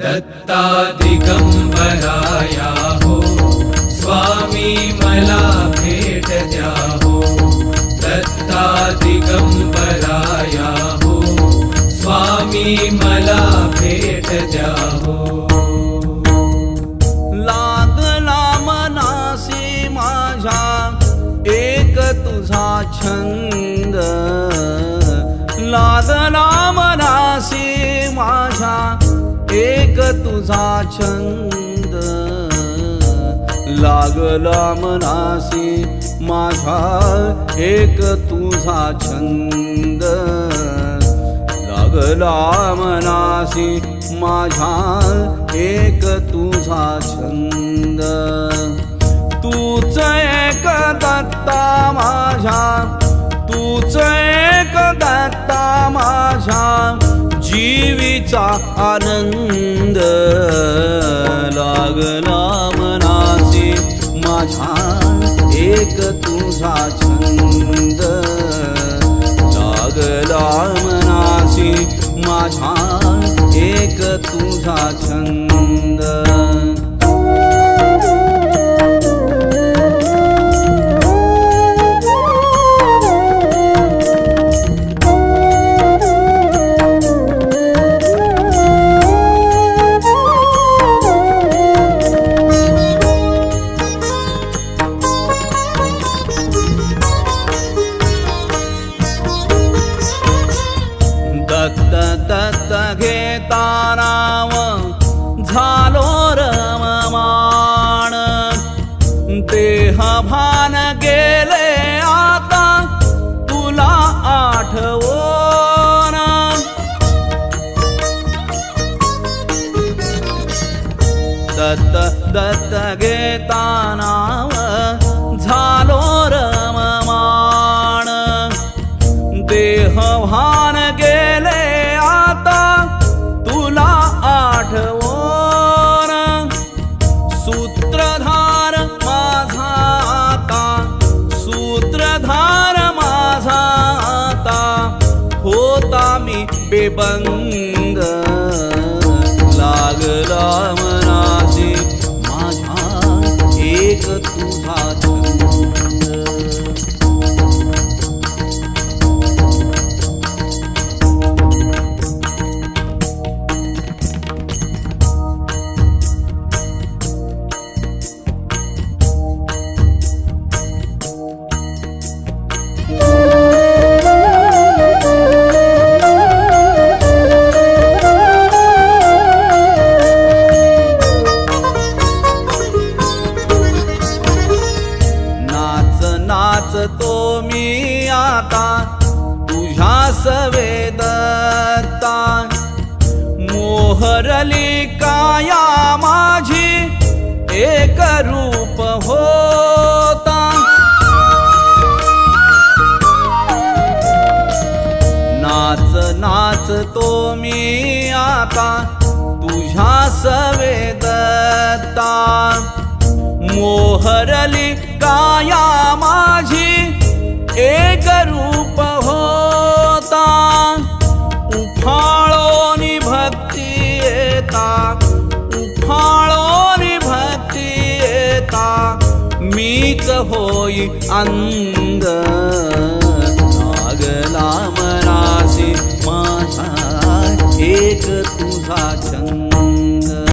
दत्ता दिगंबराया हो स्वामी मला भेट द्या हो दत्ता दिगंबराया हो स्वामी मला भेट द्या हो लागला मनासी माझ्या एक तुझा छंद। लागला एक तुझा छंद. लागला मनासी माझ्या एक तुझा छंद. लागला मनासी माझ्या एक तुझा छंद. तूच एक दत्ता माझा. तूच एक दत्ता माझा. जीवीचा आनंद लागला मनासी माझा एक तुझा छंद लागला मनासी माझा एक तुझा छंद ताराव झालो रममाण. देह भान गेले आता तुला आठवण. दत्त दत्त घेताना आता तुझ्या सवेदता मोहरली काया माझी एक रूप होता. नाच नाच तो मी आता तुझ्या सवेदता मोहरली काया माझी एक रूप होता उफाळोनी भक्ती येता उफाळोनी भक्ती येता मीच होई अंध